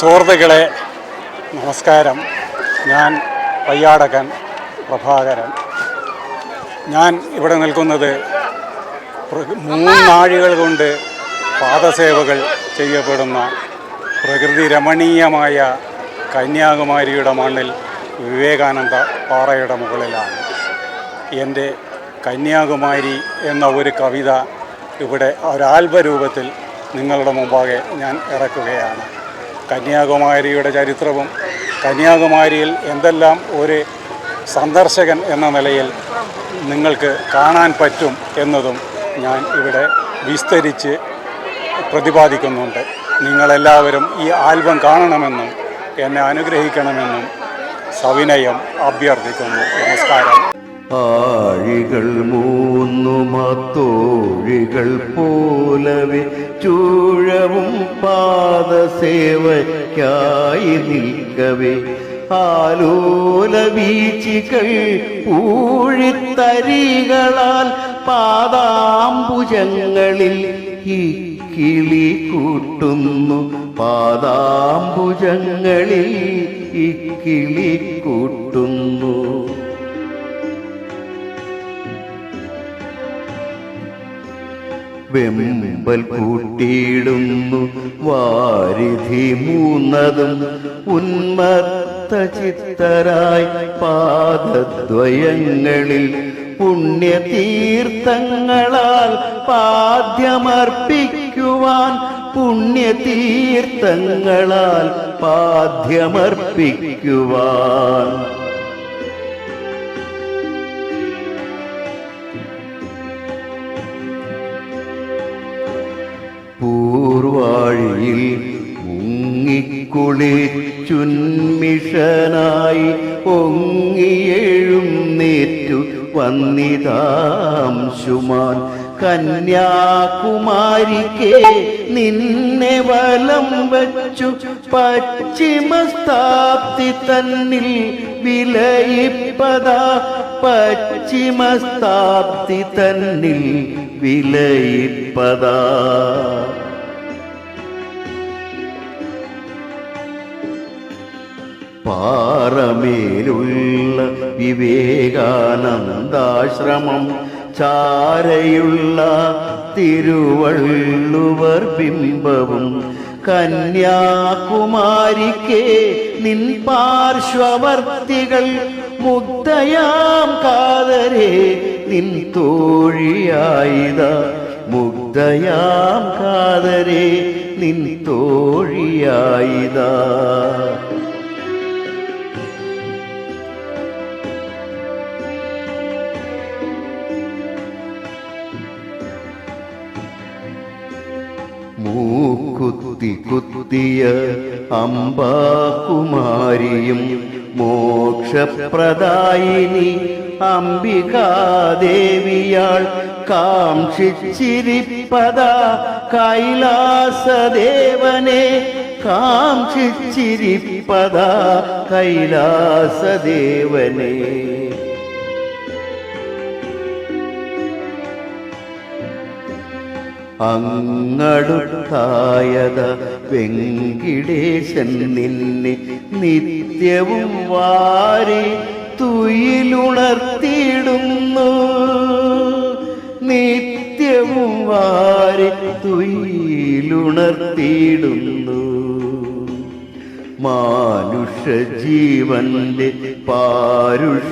സുഹൃത്തുക്കളെ നമസ്കാരം. ഞാൻ പയ്യാടകൻ പ്രഭാകരൻ. ഞാൻ ഇവിടെ നിൽക്കുന്നത് മൂന്നാഴികൾ കൊണ്ട് പാദസേവകൾ ചെയ്യപ്പെടുന്ന പ്രകൃതി രമണീയമായ കന്യാകുമാരിയുടെ മണ്ണിൽ വിവേകാനന്ദ പാറയുടെ മുകളിലാണ്. എന്റെ കന്യാകുമാരി എന്ന ഒരു കവിത ഇവിടെ ഒരാൽബ രൂപത്തിൽ നിങ്ങളുടെ മുമ്പാകെ ഞാൻ ഇറക്കുകയാണ്. കന്യാകുമാരിയുടെ ചരിത്രവും കന്യാകുമാരിയിൽ എന്തെല്ലാം ഒരു സന്ദർശകൻ എന്ന നിലയിൽ നിങ്ങൾക്ക് കാണാൻ പറ്റും എന്നതും ഞാൻ ഇവിടെ വിസ്തരിച്ച് പ്രതിപാദിക്കുന്നുണ്ട്. നിങ്ങളെല്ലാവരും ഈ ആൽബം കാണണമെന്നും എന്നെ അനുഗ്രഹിക്കണമെന്നും സവിനയം അഭ്യർത്ഥിക്കുന്നു. നമസ്കാരം. ആഴികൾ മൂന്നു മത്തോഴികൾ പോലവെ. ചൂഴവും പാദസേവയ്ക്കായി നിൽക്കവേ. ആലോല വീച്ചികൾ പൂഴിത്തരികളാൽ പാദാംബുജങ്ങളിൽ ഈ കിളി കൂട്ടുന്നു. പാദാംബുജങ്ങളിൽ ഈ കിളി കൂട്ടുന്നു. വെമ്പൽ കൂട്ടിയിടുന്നു. വാരിധി മൂന്നതും ഉന്മത്ത ചിത്തരായി പാദദ്വയങ്ങളിൽ പുണ്യതീർത്ഥങ്ങളാൽ പാദ്യമർപ്പിക്കുവാൻ പുണ്യതീർത്ഥങ്ങളാൽ പാദ്യമർപ്പിക്കുവാൻ പൂർവാഴിയിൽ മുങ്ങിക്കുളിച്ചുന്മിഷനായി പൊങ്ങിയെഴുന്നേറ്റു വന്നിതാംശുമാൻ കന്യാകുമാരിക്കേ നിന്നെ വലം വച്ചു പശ്ചിമസ്ഥാപ്തി തന്നിൽ വിലയിപ്പതാ. പശ്ചിമസ്ഥാപ്തി തന്നിൽ വിലയിപ്പതാ. പാറമേലുള്ള വിവേകാനന്ദാശ്രമം ചാരയുള്ള തിരുവള്ളുവർ ബിംബവും കന്യാകുമാരിക്കേ നിൻ പാർശ്വവർത്തികൾ മുഗ്ധയാം കാതരെ നിൻ തോഴിയായിത മുഗ്ധയാം കാതരെ നിൻ തോഴിയായിതാ. മൂക്കുത്തി കുത്തിയ അംബാകുമാരിയും മോക്ഷപ്രദായിനി അംബികാദേവിയാൾ കാംക്ഷിച്ചിരിപ്പതാ കൈലാസദേവനെ കാംക്ഷിച്ചിരിപ്പതാ കൈലാസദേവനെ. അങ്ങടുത്തായത വെങ്കിടേശൻ നിന്നെ നിത്യവും വാരി തുയിലുണർത്തിയിടുന്നു. നിത്യവും വാരി തുയിലുണർത്തിയിടുന്നു. മാനുഷ ജീവന്റെ പാരുഷ്യവർണത്താൽ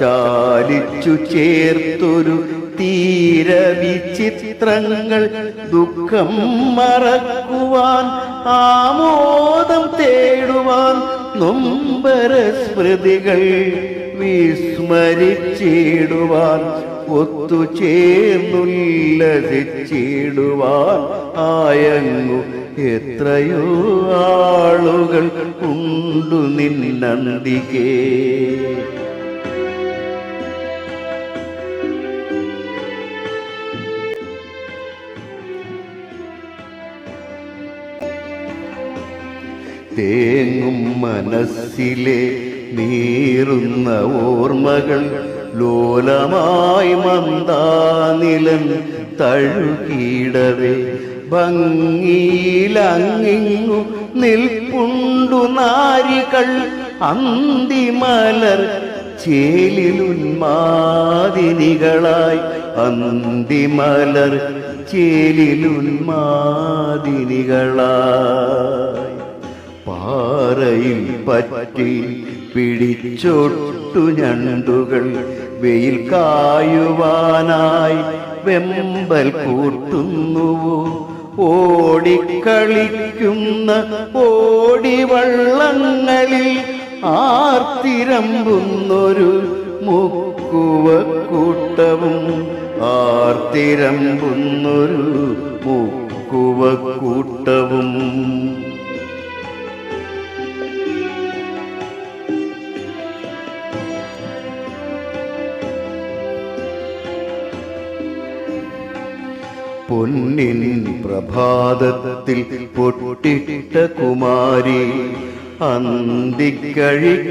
ചാലിച്ചു ചേർത്തൊരു തീര വിചിത്രങ്ങൾ ദുഃഖം മറക്കുവാൻ ആമോദം തേടുവാൻ നൊമ്പര സ്മൃതികൾ വിസ്മരിച്ചിടുവാൻ ഒത്തുചേർന്നുല്ലസിച്ചിടുവാൻ ആയങ്ങു എത്രയോ ആളുകൾ ഉണ്ടു നിന്നന്തികേ തേങ്ങും മനസ്സിലെ നീറുന്ന ഓർമ്മകൾ ലോലമായി മന്ദാനിലൻ തഴുകിയിടവേ. ഭംഗിയിലങ്ങിങ്ങു നിൽപ്പുണ്ടു നാരികൾ അന്തിമലർ ചേലിലുന്മാതിനികളായി അന്തിമലർ ചേലിലുന്മാതിനികളായി പാറയിൽ പറ്റി പിടിച്ചൊട്ടു ഞണ്ടുകൾ വെയിൽ കായുവാനായി വെമ്പൽ കൂട്ടുന്നുവോ ഓടിക്കളിക്കുന്ന ഓടിവള്ളങ്ങളിൽ ആർത്തിരമ്പുന്നൊരു മുക്കുവക്കൂട്ടവും ആർത്തിരമ്പുന്നൊരു മുക്കുവ പൊന്നിൻ പ്രഭാതത്തിൽ പൊട്ടിട്ട കുമാരി അന്തിക്കഴിക്കുന്നു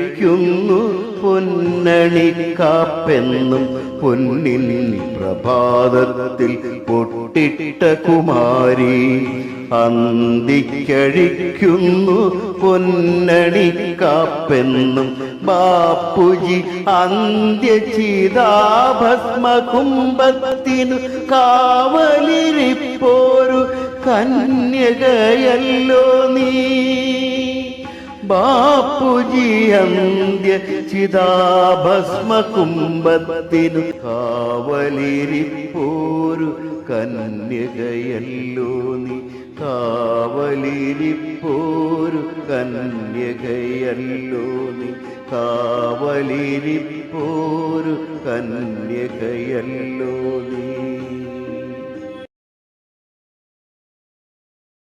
പൊന്നണി കാപ്പെന്നും പൊന്നിൻ പ്രഭാതത്തിൽ പൊട്ടിട്ട കുമാരി അന്തിക്കഴിക്കുന്നു പൊന്നണി കാപ്പെന്നും ബാപ്പുജി അന്ത്യചിതാഭസ്മകുംഭത്തിനു കാവലിരിപ്പോരു കന്യകയല്ലോ നീ. ബാപ്പുജി അന്ത്യ ചിതാഭസ്മകുംഭത്തിനു കാവലിരിപ്പോരു കന്യകയല്ലോ നീ. കാവലിരിപ്പോരു കന്യകയല്ലോ നീ. കാവലിരിപ്പോരു കന്യകയല്ലോ നീ.